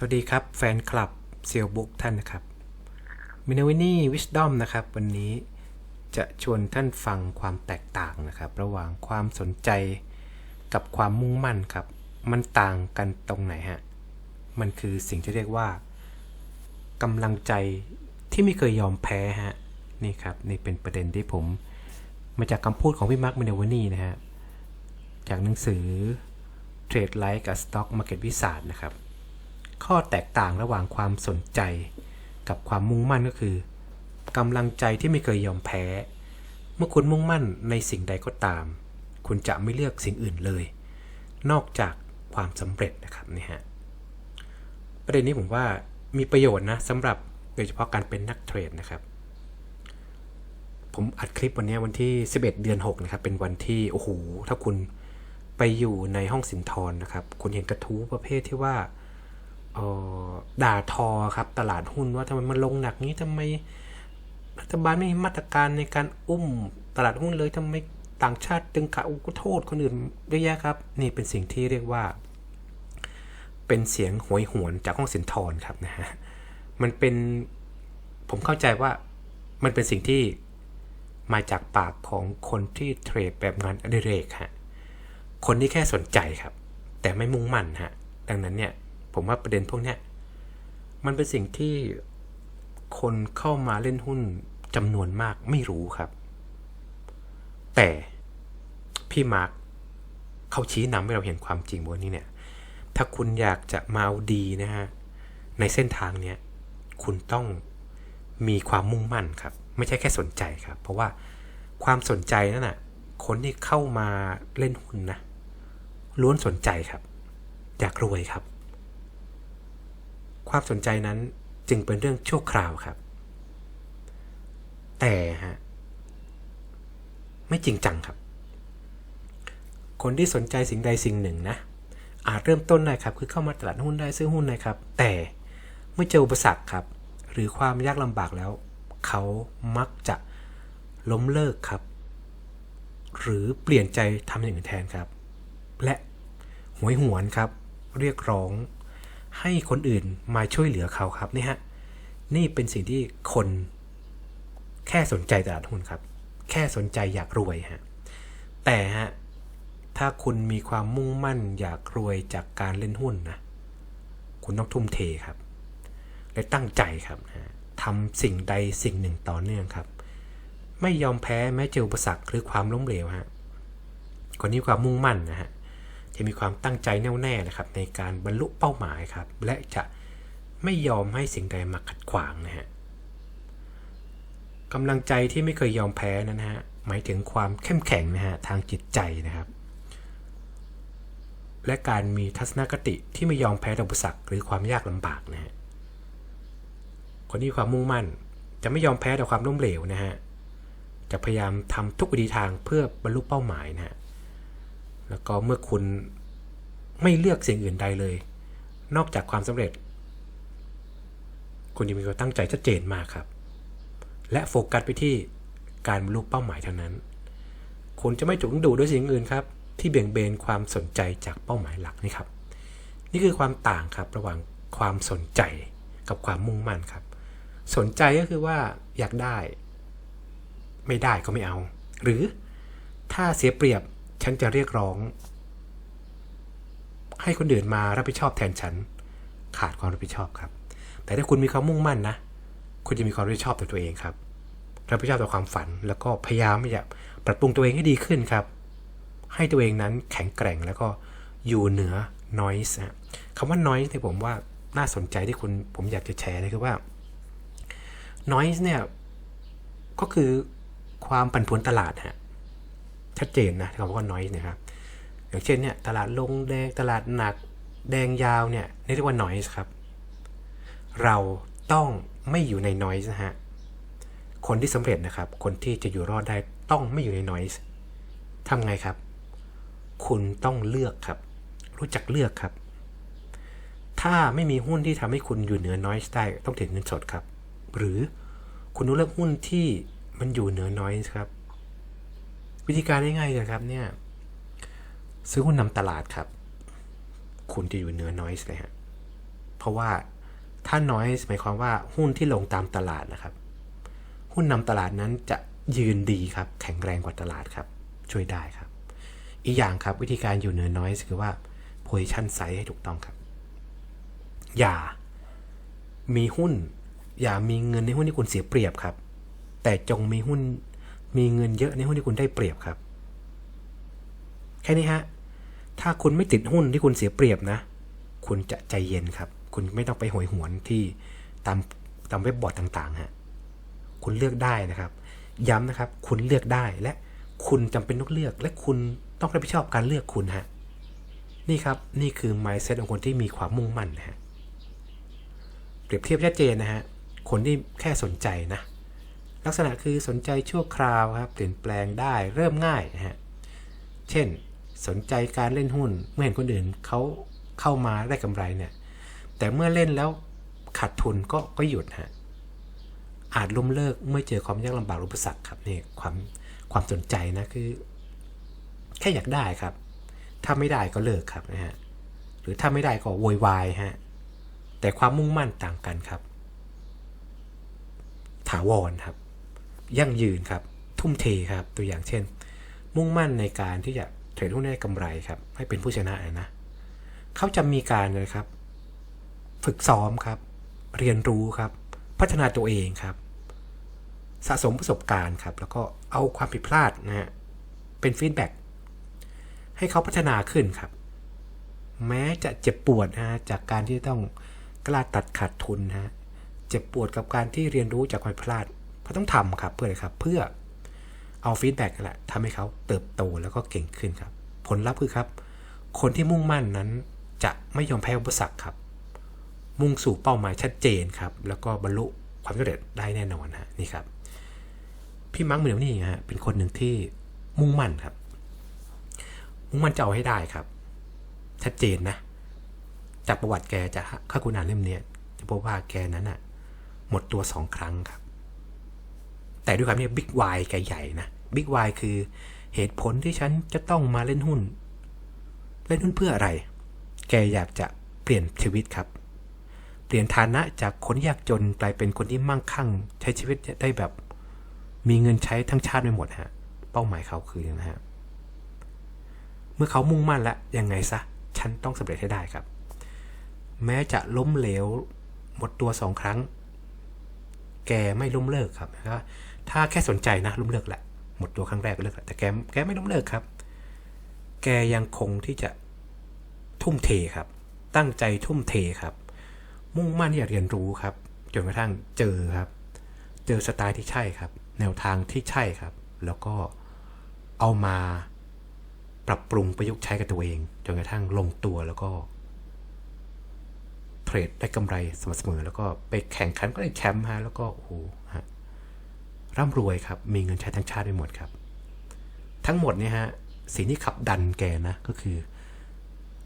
สวัสดีครับ แฟนคลับเซียวบุ๊กท่านนะครับมินาวินี่วิสดอมนะครับ วันนี้จะชวนท่านฟังความแตกต่างนะครับ ระหว่างความสนใจกับความมุ่งมั่นครับ มันต่างกันตรงไหนฮะ มันคือสิ่งที่เรียกว่ากำลังใจที่ไม่เคยยอมแพ้ฮะ นี่ครับ นี่เป็นประเด็นที่ผม มาจากคำพูดของพี่มาร์คมินาวานี่นะฮะ จากหนังสือ Trade Like กับ Stock Market วิสาดนะครับ ข้อแตกต่างระหว่างความสนใจ กับความมุ่งมั่นก็คือกำลังใจที่ไม่เคยยอมแพ้ เมื่อคุณมุ่งมั่นในสิ่งใดก็ตาม คุณจะไม่เลือกสิ่งอื่นเลย นอกจากความสำเร็จนะครับนี่ฮะประเด็นนี้ผมว่ามีประโยชน์นะสำหรับโดยเฉพาะการเป็นนักเทรดนะครับ ผมอัดคลิปวันนี้วันที่ 11 เดือน 6 นะครับ เป็นวันที่ โอ้โห ถ้าคุณไปอยู่ในห้องสินทรนะครับ คุณเห็นกระทู้ประเภทที่ว่า ด่าทอครับตลาดหุ้นว่าทำไมมันลงหนักนี้ทำไมรัฐบาลไม่มีมาตรการในการอุ้มตลาดหุ้นเลยทำไมต่างชาติตึงขาอุกโทษคนอื่นเยอะแยะครับ นี่เป็นสิ่งที่เรียกว่า เป็นเสียงหวยหวนจากห้องสินทรครับนะฮะมันเป็นผมเข้าใจว่ามันเป็นสิ่งที่มาจากปากของคนที่เทรดแบบงานอดิเรกฮะคนที่แค่สนใจครับ แต่ไม่มุ่งมั่นฮะดังนั้นเนี่ย ผมว่าประเด็นพวกเนี้ยมันเป็นสิ่งที่คนเข้ามาเล่นหุ้นจำนวนมากไม่รู้ครับ แต่พี่มาร์คเขาชี้นำให้เราเห็นความจริงว่านี่เนี่ย ถ้าคุณอยากจะมาเอาดีนะฮะในเส้นทางเนี้ยคุณต้องมีความมุ่งมั่นครับ ไม่ใช่แค่สนใจครับ เพราะว่าความสนใจนั่นน่ะคนที่เข้ามาเล่นหุ้นนะล้วนสนใจครับ อยากรวยครับ ความสนใจนั้นจึงเป็นเรื่องชั่วคราวครับ แต่ฮะไม่จริงจังครับ คนที่สนใจสิ่งใดสิ่งหนึ่งนะ อาจเริ่มต้นได้ครับ คือเข้ามาตลาดหุ้นได้ซื้อหุ้นได้ครับ แต่เมื่อเจออุปสรรคครับ หรือความยากลำบากแล้ว เขามักจะล้มเลิกครับ หรือเปลี่ยนใจทำอย่างอื่นแทนครับ และหวยหวนครับ เรียกร้อง ให้คนอื่นมาช่วยเหลือเขาครับนี่ฮะนี่เป็นสิ่งที่คนแค่สนใจตลาดหุ้นครับ แค่สนใจอยากรวยฮะแต่ฮะถ้าคุณมีความมุ่งมั่นอยากรวยจากการเล่นหุ้นนะคุณต้องทุ่มเทครับ และตั้งใจครับนะทำสิ่งใดสิ่งหนึ่งต่อเนื่องครับ ไม่ยอมแพ้แม้เจออุปสรรคหรือความล้มเหลวฮะคนนี้ความมุ่งมั่นนะฮะ จะมีความตั้งใจแน่วแน่นะครับในการบรรลุเป้าหมายครับ และจะไม่ยอมให้สิ่งใดมาขัดขวางนะฮะกำลังใจที่ไม่เคยยอมแพ้นะฮะหมายถึงความเข้มแข็งนะฮะทางจิตใจนะครับ และการมีทัศนคติที่ไม่ยอมแพ้ต่ออุปสรรคหรือความยากลำบากนะฮะคนที่มีความมุ่งมั่น จะไม่ยอมแพ้ต่อความล้มเหลวนะฮะจะพยายามทำทุกวิธีทางเพื่อบรรลุเป้าหมายนะฮะ แล้วก็เมื่อคุณไม่เลือกสิ่งอื่นใดเลย นอกจากความสำเร็จ คุณจะมีความตั้งใจชัดเจนมากครับ และโฟกัสไปที่การบรรลุเป้าหมายเท่านั้น คุณจะไม่ถูกดูดด้วยสิ่งอื่นครับ ที่เบี่ยงเบนความสนใจจากเป้าหมายหลักนี่ครับ นี่คือความต่างครับระหว่างความสนใจกับความมุ่งมั่นครับ สนใจก็คือว่าอยากได้ ไม่ได้ก็ไม่เอา หรือถ้าเสียเปรียบ ฉันจะเรียกร้อง ให้คนอื่นมารับผิดชอบแทนฉัน ขาดความรับผิดชอบครับ แต่ถ้าคุณมีความมุ่งมั่นนะ คุณจะมีความรับผิดชอบต่อตัวเองครับ รับผิดชอบต่อความฝัน แล้วก็พยายามที่จะปรับปรุงตัวเองให้ดีขึ้นครับ ให้ตัวเองนั้นแข็งแกร่งแล้วก็อยู่เหนือ noise นะคำว่า noise ที่ผมว่าน่าสนใจที่คุณผมอยากจะแชร์เลยคือว่า noise เนี่ยก็คือความปั่นป่วนตลาดฮะ ชัดเจนนะคำว่า noise นะครับอย่างเช่นเนี่ยตลาดลงแดงตลาดหนักแดงยาวเนี่ยนี่เรียกว่า noise ครับ เราต้องไม่อยู่ใน noise นะฮะ คนที่สำเร็จนะครับ คนที่จะอยู่รอดได้ต้องไม่อยู่ใน noise ทำไงครับ คุณต้องเลือกครับ รู้จักเลือกครับ ถ้าไม่มีหุ้นที่ทำให้คุณอยู่เหนือ noise ได้ต้องถือเงินสดครับ หรือคุณต้องเลือกหุ้นที่มันอยู่เหนือ noise ครับ วิธีการง่ายๆครับเนี่ยซื้อหุ้นนำตลาดครับ คุณจะอยู่เหนือ noise เลยฮะเพราะว่าถ้าน้อยหมายความว่าหุ้นที่ลงตามตลาดนะครับ หุ้นนำตลาดนั้นจะยืนดีครับ แข็งแรงกว่าตลาดครับ ช่วยได้ครับ อีกอย่างครับวิธีการอยู่เหนือน้อยคือว่า position size ให้ถูกต้องครับ อย่ามีหุ้น อย่ามีเงินในหุ้นที่คุณเสียเปรียบครับ แต่จงมีหุ้น มีเงินเยอะในหุ้นที่คุณได้เปรียบครับ แค่นี้ฮะ ถ้าคุณไม่ติดหุ้นที่คุณเสียเปรียบนะ คุณจะใจเย็นครับ คุณไม่ต้องไปโหยหวนที่ตามตามเว็บบอร์ดต่างๆฮะ คุณเลือกได้นะครับ ย้ำนะครับ คุณเลือกได้และคุณจำเป็นต้องเลือก และคุณต้องรับผิดชอบการเลือกคุณฮะ นี่ครับ นี่คือ mindset ของคนที่มีความมุ่งมั่นนะฮะ เปรียบเทียบชัดเจนนะฮะ คนที่แค่สนใจนะ ลักษณะคือสนใจชั่วคราวครับเปลี่ยนแปลงได้เริ่มง่ายนะฮะเช่นสนใจการเล่นหุ้นเมื่อเห็นคนอื่นเขาเข้ามาได้กำไรเนี่ยแต่เมื่อเล่นแล้วขาดทุนก็ก็หยุดฮะอาจล้มเลิกเมื่อเจอความยากลำบากอุปสรรคครับนี่ความความสนใจนะคือ แค่อยากได้ครับ ถ้าไม่ได้ก็เลิกครับนะฮะหรือถ้าไม่ได้ก็โวยวายฮะแต่ความมุ่งมั่นต่างกันครับ ถาวรครับ ยั่งยืนครับ ทุ่มเทครับ ตัวอย่างเช่น มุ่งมั่นในการที่จะเทรดหุ้นได้กำไรครับ ให้เป็นผู้ชนะนะเขาจะมีการเลยครับ ฝึกซ้อมครับ เรียนรู้ครับ พัฒนาตัวเองครับ สะสมประสบการณ์ครับ แล้วก็เอาความผิดพลาดนะฮะเป็นฟีดแบ็กให้เขาพัฒนาขึ้นครับ แม้จะเจ็บปวดนะฮะจากการที่ต้องกล้าตัดขาดทุนนะฮะเจ็บปวดกับการที่เรียนรู้จากความผิดพลาด เขาต้องทำครับเพื่ออะไรครับ เพื่อเอาฟีดแบ็กนั่นแหละทำให้เขาเติบโตแล้วก็เก่งขึ้นครับ ผลลัพธ์คือครับ คนที่มุ่งมั่นนั้นจะไม่ยอมแพ้อุปสรรคครับ มุ่งสู่เป้าหมายชัดเจนครับ แล้วก็บรรลุความสำเร็จได้แน่นอนฮะนี่ครับ พี่มังเหมือนนี่ฮะเป็นคนหนึ่งที่มุ่งมั่นครับ มุ่งมั่นจะเอาให้ได้ครับ ชัดเจนนะ จากประวัติแกจะถ้าคุณอ่านเล่มเนี้ยจะพบว่าแกนั้นอะหมดตัวสองครั้งครับ แต่ด้วยความที่บิ๊กวายแกใหญ่นะบิ๊กวายคือเหตุผลที่ฉันจะต้องมาเล่นหุ้น เล่นหุ้นเพื่ออะไร แกอยากจะเปลี่ยนชีวิตครับ เปลี่ยนฐานะจากคนยากจนกลายเป็นคนที่มั่งคั่ง ใช้ชีวิตได้แบบ มีเงินใช้ทั้งชาติไปหมดฮะ เป้าหมายเขาคือนะฮะ เมื่อเขามุ่งมั่นแล้วยังไงซะ ฉันต้องสำเร็จให้ได้ครับ แม้จะล้มเหลวหมดตัวสองครั้ง แกไม่ล้มเลิกครับนะครับ ถ้าแค่สนใจนะล้มเลิกแหละ หมดตัวครั้งแรกก็เลิกแหละแต่แกแกไม่ล้มเลิกครับ แกยังคงที่จะทุ่มเทครับ ตั้งใจทุ่มเทครับ มุ่งมั่นที่จะเรียนรู้ครับ จนกระทั่งเจอครับ เจอสไตล์ที่ใช่ครับ แนวทางที่ใช่ครับ แล้วก็เอามาปรับปรุงประยุกต์ใช้กับตัวเอง จนกระทั่งลงตัวแล้วก็เทรดได้กำไรสม่ำเสมอแล้วก็ไปแข่งขันก็ได้แชมป์ฮะแล้วก็โอ้โห ร่ำรวยครับ มีเงินใช้ทั้งชาติไปหมดครับ ทั้งหมดเนี่ยฮะสิ่งที่ขับดันแกนะก็คือ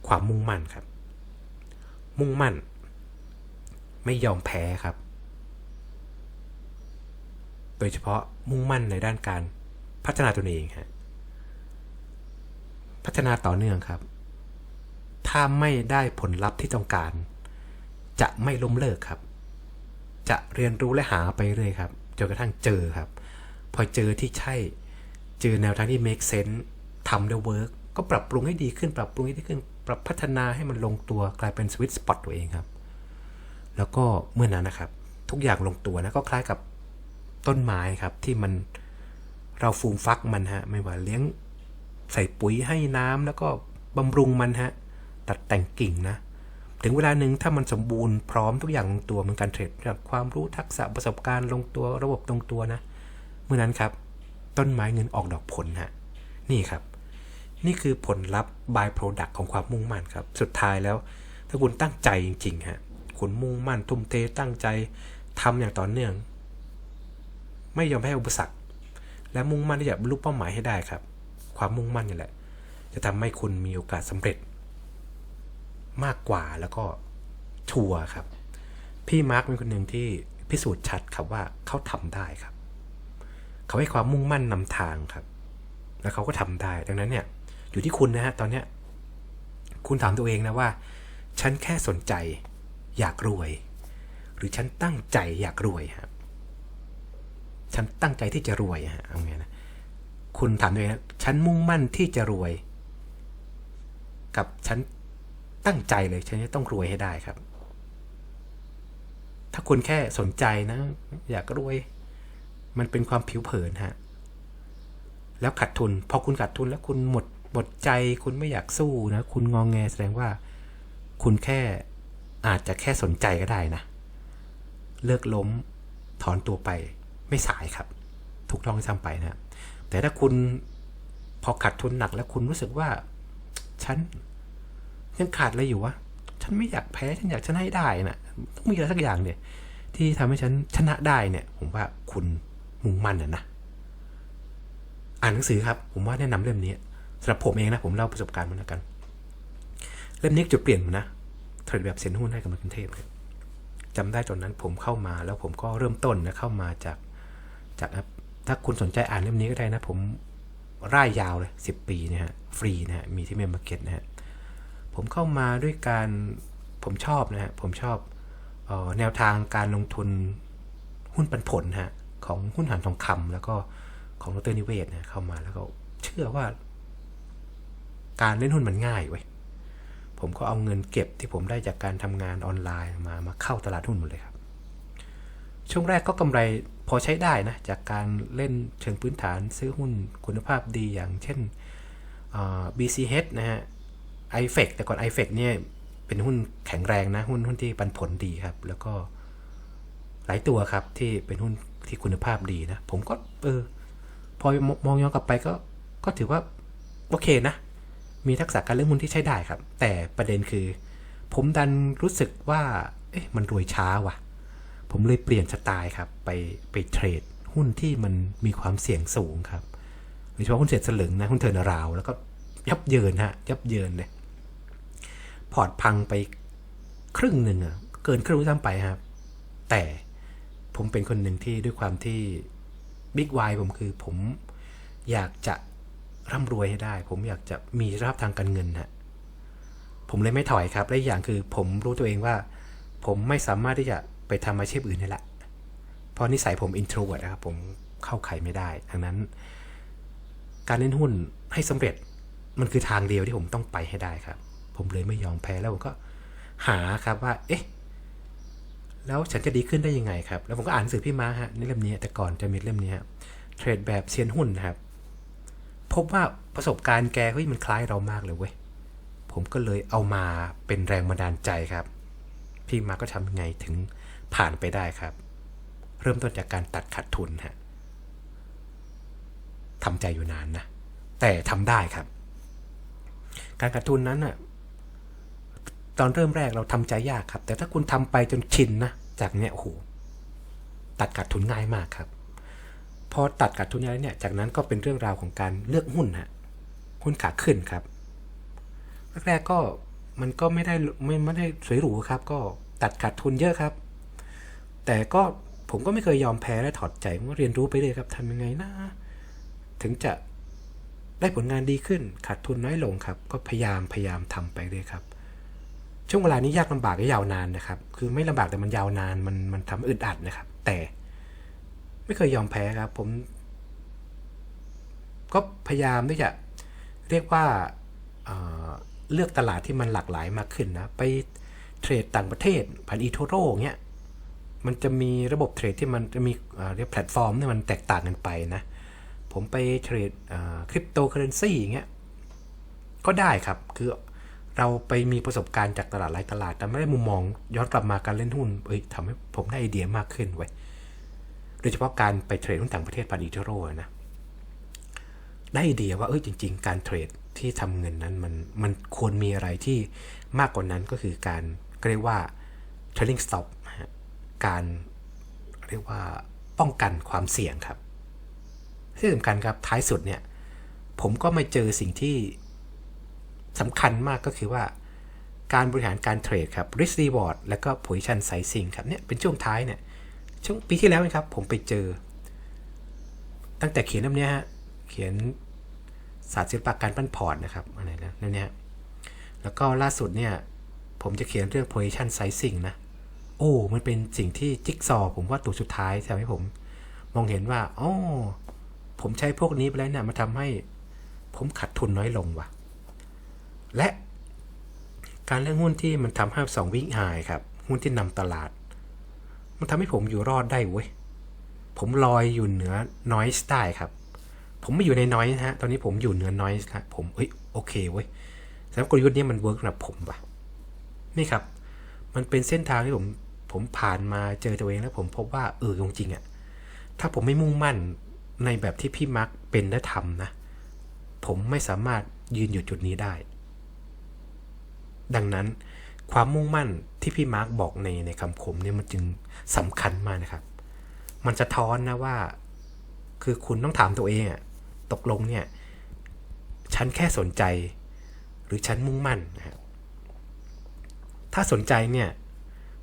ความมุ่งมั่นครับ มุ่งมั่น ไม่ยอมแพ้ครับ โดยเฉพาะมุ่งมั่นในด้านการพัฒนาตนเองฮะพัฒนาต่อเนื่องครับ ถ้าไม่ได้ผลลัพธ์ที่ต้องการ จะไม่ล้มเลิกครับ จะเรียนรู้และหาไปเรื่อยครับ จนกระทั่งเจอครับ พอเจอที่ใช่ เจอแนวทางที่ make sense ทำได้เวิร์กก็ปรับปรุงให้ดีขึ้น ปรับปรุงให้ดีขึ้น ปรับพัฒนาให้มันลงตัวกลายเป็นสวิตสปอตตัวเองครับ แล้วก็เมื่อนั้นนะครับ ทุกอย่างลงตัวนะก็คล้ายกับต้นไม้ครับที่มันเราฟูมฟักมันฮะ ไม่ว่าเลี้ยงใส่ปุ๋ยให้น้ำแล้วก็บำรุงมันฮะ ตัดแต่งกิ่งนะ ถึงเวลาหนึ่งถ้ามันสมบูรณ์พร้อมทุกอย่างลงตัวเหมือนการเทรดแบบความรู้ทักษะประสบการณ์ลงตัวระบบตรงตัวนะเมื่อนั้นครับ ต้นไม้เงินออกดอกผลฮะนี่ครับ นี่คือผลลัพธ์ by product ของความมุ่งมั่นครับ สุดท้ายแล้ว ถ้าคุณตั้งใจจริงๆฮะคุณมุ่งมั่นทุ่มเทตั้งใจทำอย่างต่อเนื่อง ไม่ยอมแพ้อุปสรรค และมุ่งมั่นที่จะบรรลุเป้าหมายให้ได้ครับ ความมุ่งมั่นนี่แหละ จะทำให้คุณมีโอกาสสำเร็จ มากกว่าแล้วก็ชัวร์ครับ พี่มาร์คเป็นคนหนึ่งที่พิสูจน์ชัดครับว่าเขาทำได้ครับ เขาให้ความมุ่งมั่นนำทางครับ แล้วเขาก็ทำได้ ดังนั้นเนี่ยอยู่ที่คุณนะฮะตอนเนี้ยคุณถามตัวเองนะว่า ฉันแค่สนใจอยากรวย หรือฉันตั้งใจอยากรวยครับฉันตั้งใจที่จะรวยฮะเอาไงนะคุณถามตัวเองนะฉันมุ่งมั่นที่จะรวย กับฉัน ตั้งใจเลยฉันจะต้องรวยให้ได้ครับ ถ้าคุณแค่สนใจนะ อยากรวย มันเป็นความผิวเผินฮะ แล้วขาดทุน พอคุณขาดทุนแล้วคุณหมดหมดใจ คุณไม่อยากสู้นะ คุณงองแงแสดงว่า คุณแค่อาจจะแค่สนใจก็ได้นะ เลิกล้ม ถอนตัวไป ไม่สายครับ ถูกต้องที่ทำไปนะ แต่ถ้าคุณพอขาดทุนหนักแล้วคุณรู้สึกว่า ฉัน ยังขาดอะไรอยู่วะ ฉันไม่อยากแพ้ ฉันอยากชนะให้ได้นะต้องมีอะไรสักอย่างเนี่ย ที่ทำให้ฉันชนะได้เนี่ย ผมว่าคุณมุ่งมั่นนะนะอ่านหนังสือครับ ผมว่าแนะนำเล่มนี้สำหรับผมเองนะ ผมเล่าประสบการณ์มาแล้วกัน เล่มนี้จุดเปลี่ยนผมนะเทรดแบบเซ็นหุ้นให้กับมนุษย์กรุงเทพจำได้ตอนนั้นผมเข้ามาแล้วผมก็เริ่มต้นนะเข้ามาจากจากถ้าคุณสนใจอ่านเล่มนี้ก็ได้นะ ผมร่ายยาวเลย 10 ปีนี่ยฮะ ฟรีนะฮะ มีที่เมมเบอร์เก็ตนะฮะ ผมเข้ามาด้วยการผมชอบนะฮะผมชอบออแนวทางการลงทุนหุ้นปันผลฮะของหุ้นหันทองคำแล้วก็ของดรนิเวศนะเข้ามาแล้วก็เชื่อว่า การเล่นหุ้นมันง่ายเว้ยผมก็เอาเงินเก็บที่ผมได้จากการทำงานออนไลน์มามาเข้าตลาดหุ้นหมดเลยครับ ช่วงแรกก็กำไรพอใช้ได้นะจากการเล่นเชิงพื้นฐานซื้อหุ้นคุณภาพดีอย่างเช่น BCH นะฮะ iFEC แต่ก่อน iFEC เนี่ยเป็นหุ้นแข็งแรงนะ หุ้นหุ้นที่ปันผลดีครับ แล้วก็หลายตัวครับที่เป็นหุ้นที่คุณภาพดีนะ ผมก็เออพอมองย้อนกลับไปก็ก็ถือว่า โอเคนะ มีทักษะการเล่นหุ้นที่ใช้ได้ครับ แต่ประเด็นคือ ผมดันรู้สึกว่า เอ๊ะมันรวยช้าว่ะ ผมเลยเปลี่ยนสไตล์ครับ ไปไปเทรดหุ้นที่มันมีความเสี่ยงสูงครับโดยเฉพาะหุ้นเศษสลึงนะหุ้นเทอร์นาราว แล้วก็ยับเยินฮะยับเยินเลย พอร์ตพังไปครึ่งหนึ่งอะเกินครึ่งด้วยซ้ำไปครับ แต่ผมเป็นคนหนึ่งที่ด้วยความที่บิ๊กไวผมคือผมอยากจะร่ำรวยให้ได้ ผมอยากจะมีสภาพทางการเงินฮะผมเลยไม่ถอยครับและอย่างคือผมรู้ตัวเองว่า ผมไม่สามารถที่จะไปทำอาชีพอื่นได้ละเพราะนิสัยผมอินโทรเวิร์ดนะครับผมเข้าไขไม่ได้ดังนั้น การเล่นหุ้นให้สำเร็จมันคือทางเดียวที่ผมต้องไปให้ได้ครับ ผมเลยไม่ยอมแพ้แล้วผมก็หาครับว่า เอ๊ะ แล้วฉันจะดีขึ้นได้ยังไงครับ แล้วผมก็อ่านหนังสือพี่ม้าฮะในเล่มนี้แต่ก่อนจะมีเล่มนี้ฮะเทรดแบบเซียนหุ้นครับ พบว่าประสบการณ์แกเฮ้ยมันคล้ายเรามากเลยเว้ยผมก็เลยเอามาเป็นแรงบันดาลใจครับ พี่มาก็ทำยังไงถึงผ่านไปได้ครับ เริ่มต้นจากการตัดขาดทุนฮะทำใจอยู่นานนะแต่ทำได้ครับ การขาดทุนนั้นน่ะ ตอนเริ่มแรกเราทำใจยากครับ แต่ถ้าคุณทำไปจนชินนะจากเนี้ยโอ้โหตัดขาดทุนง่ายมากครับ พอตัดขาดทุนแล้วเนี่ยจากนั้นก็เป็นเรื่องราวของการเลือกหุ้นฮะหุ้นขาขึ้นครับแรกๆก็มันก็ไม่ได้ไม่ไม่ได้สวยหรูครับ ก็ตัดขาดทุนเยอะครับ แต่ก็ผมก็ไม่เคยยอมแพ้และถอดใจผมก็เรียนรู้ไปเลยครับทำยังไงนะ ถึงจะได้ผลงานดีขึ้นขาดทุนน้อยลงครับ ก็พยายามพยายามทำไปเลยครับ ช่วงเวลานี้ยากลำบากและยาวนานนะครับ คือไม่ลำบากแต่มันยาวนานมันมันทำอึดอัดนะครับ แต่ไม่เคยยอมแพ้ครับ ผม ก็พยายามที่จะเรียกว่าเเลือกตลาดที่มันหลากหลายมากขึ้นนะไปเทรดต่างประเทศผ่านอีโทโร่เงี้ยมันจะมีระบบเทรดที่มันจะมีเอ่อเรียกแพลตฟอร์มที่มันแตกต่างกันไปนะ ผมไปเทรดคริปโตเคอเรนซีอย่างเงี้ยก็ได้ครับคือ เราไปมีประสบการณ์จากตลาดหลายตลาด แต่ไม่ได้มุมมองย้อนกลับมาการเล่นหุ้นเอ้ยทำให้ผมได้ไอเดียมากขึ้นเว้โดยเฉพาะการไปเทรดหุ้นต่างประเทศผ่านอีโทโร่นะได้ไอเดียว่าเอ้ยจริง ๆ การเทรดที่ทำเงินนั้นมันมันควรมีอะไรที่มากกว่านั้นก็คือการเรียกว่า trailing stop การเรียกว่าป้องกันความเสี่ยงครับที่สำคัญครับท้ายสุดเนี่ยผมก็มาเจอสิ่งที่ สำคัญมากก็คือว่า การบริหารการเทรดครับ risk reward แล้วก็ position sizing ครับเนี่ยเป็นช่วงท้ายเนี่ยช่วงปีที่แล้วนะครับ ผมไปเจอ ตั้งแต่เขียนเล่มนี้ฮะเขียนศาสตร์ศิลปะการปั้นพอร์ตนะครับอะไรนะนั่นนี่ยแล้วก็ล่าสุดเนี่ย ผมจะเขียนเรื่อง position sizing นะ โอ้ มันเป็นสิ่งที่จิ๊กซอ ผมว่าตัวสุดท้ายทำให้ผม มองเห็นว่าอ๋อผมใช้พวกนี้ไปแล้วเนี่ยมาทำให้ ผมขาดทุนน้อยลงว่ะ และการเลือกหุ้นที่มันทำห้าสองวิ่งหายครับ หุ้นที่นำตลาด มันทำให้ผมอยู่รอดได้เว้ย ผมลอยอยู่เหนือ noise ได้ครับ ผมไม่อยู่ใน noise ฮะ ตอนนี้ผมอยู่เหนือ noise ครับผมเอ้ยโอเคเว้ยสำหรับกลยุทธ์นี้มันเวิร์กสำหรับผมว่ะนี่ครับ มันเป็นเส้นทางที่ผมผมผ่านมาเจอตัวเองแล้วผมพบว่าเออจริงๆอะถ้าผมไม่มุ่งมั่นในแบบที่พี่มาร์กเป็นและทำนะ ผมไม่สามารถยืนอยู่จุดนี้ได้ ดังนั้นความมุ่งมั่นที่พี่มาร์กบอกในในคำคมเนี่ยมันจึงสำคัญมากนะครับ มันจะท้อนนะว่า คือคุณต้องถามตัวเองอะตกลงเนี่ย ฉันแค่สนใจ หรือฉันมุ่งมั่นนะครับถ้าสนใจเนี่ย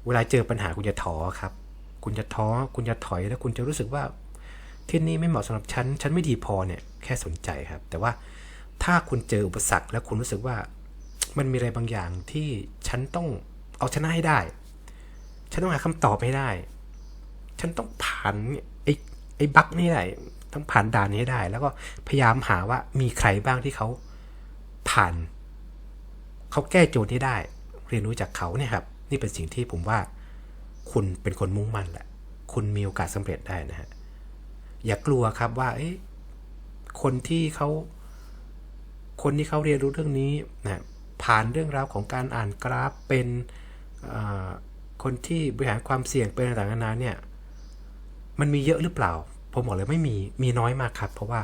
เวลาเจอปัญหาคุณจะท้อครับ คุณจะท้อ คุณจะถอยแล้วคุณจะรู้สึกว่า ที่นี่ไม่เหมาะสำหรับฉัน ฉันไม่ดีพอเนี่ย แค่สนใจครับ แต่ว่าถ้าคุณเจออุปสรรคแล้วคุณรู้สึกว่า มันมีอะไรบางอย่างที่ฉันต้องเอาชนะให้ได้ ฉันต้องหาคำตอบให้ได้ ฉันต้องผ่านไอ้ไอ้บั๊กนี่ได้ต้องผ่านด่านนี้ได้ แล้วก็พยายามหาว่ามีใครบ้างที่เขาผ่านเขาแก้โจทย์นี้ได้ เรียนรู้จากเขาเนี่ยครับ นี่เป็นสิ่งที่ผมว่า คุณเป็นคนมุ่งมั่นแหละ คุณมีโอกาสสำเร็จได้นะฮะอย่ากลัวครับว่าเอ๊ะคนที่เขาคนที่เขาเรียนรู้เรื่องนี้นะ ผ่านเรื่องราวของการอ่านกราฟเป็นคนที่บริหารความเสี่ยงเป็นต่างๆนานาเนี่ยมันมีเยอะหรือเปล่า ผมบอกเลยไม่มีมีน้อยมากครับ เพราะว่า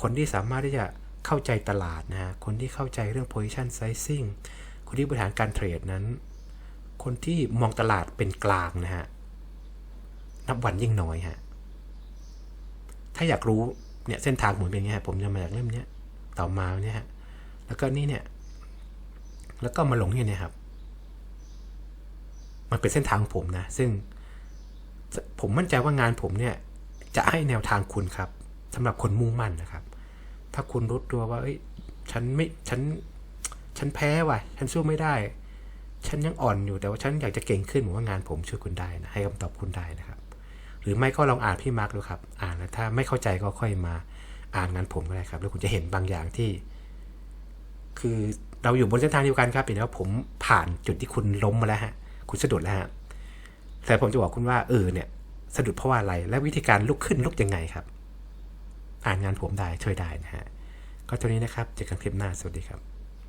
คนที่สามารถที่จะเข้าใจตลาดนะคนที่เข้าใจเรื่อง position sizing คนที่บริหารการเทรดนั้น คนที่มองตลาดเป็นกลางนะฮะนับวันยิ่งน้อยฮะถ้าอยากรู้เนี่ยเส้นทางผมเป็นยังไงฮะผมจะมาจากเล่มเนี้ต่อมาเนี่ยฮะแล้วก็นี่เนี่ย แล้วก็มาลงที่นี่ครับ มันเป็นเส้นทางของผมนะ ซึ่งผมมั่นใจว่างานผมเนี่ย จะให้แนวทางคุณครับสำหรับคนมุ่งมั่นนะครับ ถ้าคุณรู้ตัวว่า เอ้ย ฉันไม่ฉัน ฉันแพ้ว่ะ ฉันสู้ไม่ได้ ฉันยังอ่อนอยู่แต่ว่าฉันอยากจะเก่งขึ้นผมว่างานผมช่วยคุณได้นะให้คำตอบคุณได้นะครับ หรือไม่ก็ลองอ่านพี่มาร์กดูครับ อ่านแล้วถ้าไม่เข้าใจก็ค่อยมาอ่านงานผมก็ได้ครับ แล้วคุณจะเห็นบางอย่างที่ คือ เราอยู่บนเส้นทางเดียวกันครับเพียงแต่ว่าผมผ่านจุดที่คุณล้มมาแล้วฮะ คุณสะดุดแล้วฮะ แต่ผมจะบอกคุณว่าเออเนี่ย สะดุดเพราะว่าอะไร และวิธีการลุกขึ้นลุกยังไงครับ อ่านงานผมได้ช่วยได้นะฮะ ก็เท่านี้นะครับ เจอกันคลิปหน้า สวัสดีครับ